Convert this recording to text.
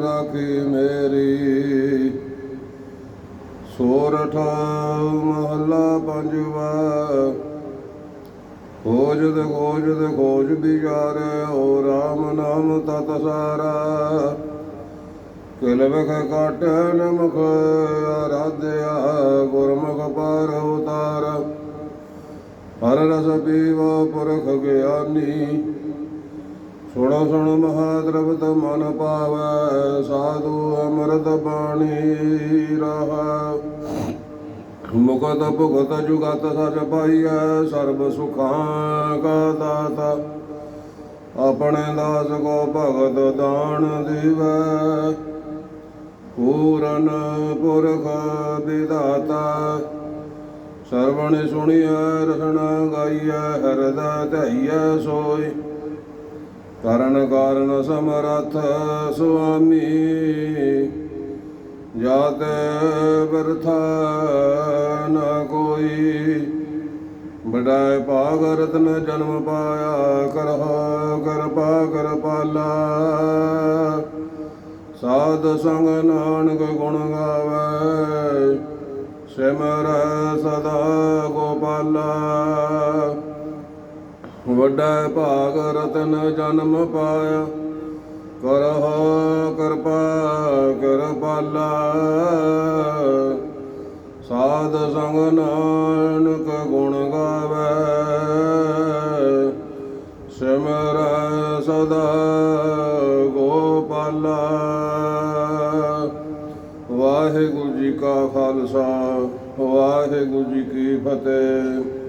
ਰਾਖੀ ਮੇਰੀ ਸੋਰਠ ਮਹੱਲਾ ਪੰਜਵਾ। ਖੋਜਦ ਖੋਜਦ ਖੋਜ ਵਿਚਾਰੇ, ਓ ਰਾਮ ਨਾਮ ਤਤ ਸਾਰਾ। ਕਿਲ ਵਖ ਕਾਟ ਨਮਖ ਆਰਾਧਿਆ, ਗੁਰਮੁਖ ਪਰ ਉਤਾਰ। ਹਰ ਰਸ ਪੀਵੋ ਪੁਰਖ ਗਿਆਨੀ ਸੁਣੋ ਸੁਣ ਮਹਾਦਰਵਤ ਮਨ ਪਾਵੈ, ਸਾਧੂ ਅਮਰਤ ਬਾਣੀ ਰਹਾ। ਮੁਕਤ ਭੁਗਤ ਜੁਗਤ ਸਚ ਪਾਈਐ, ਸਰਬ ਸੁਖਾਂ ਕਾ ਦਾਤਾ। ਆਪਣੇ ਦਾਸ ਕੋ ਭਗਤ ਦਾਨ ਦੇਵੈ। ਪੂਰਨ ਪੁਰਖ ਵਿਦਾਤਾ ਸਰਵਣ ਸੁਣੀਐ ਰਸਨਾ ਗਾਈਐ, ਹਿਰਦੈ ਧਈਐ ਸੋਈ ਕਰਨ ਕਾਰਨ ਸਮਰਥ ਸੁਆਮੀ, ਜਾਤ ਵਰਥਾ ਨ ਕੋਈ। ਬੜਾਏ ਭਾਗ ਰਤਨ ਜਨਮ ਪਾਇਆ, ਕਰਹਾ ਕਿਰਪਾ ਕਰ ਪਾਲਾ। ਸਾਧ ਸੰਗ ਨਾਨਕ ਗੁਣ ਗਾਵੇ, ਸਿਮਰ ਸਦਾ ਗੋਪਾਲਾ। ਵੱਡਾ ਭਾਗ ਰਤਨ ਜਨਮ ਪਾਇਆ। ਕਰਹੁ ਕਿਰਪਾ ਕਿਰਪਾਲਾ। ਸਾਧ ਸੰਗ ਨਾਨਕ ਗੁਣ ਗਾਵੇ। ਸਿਮਰ ਸਦਾ ਗੋਪਾਲਾ। ਵਾਹਿਗੁਰੂ ਜੀ ਕਾ ਖਾਲਸਾ, ਵਾਹਿਗੁਰੂ ਜੀ ਕੀ ਫਤਿਹ।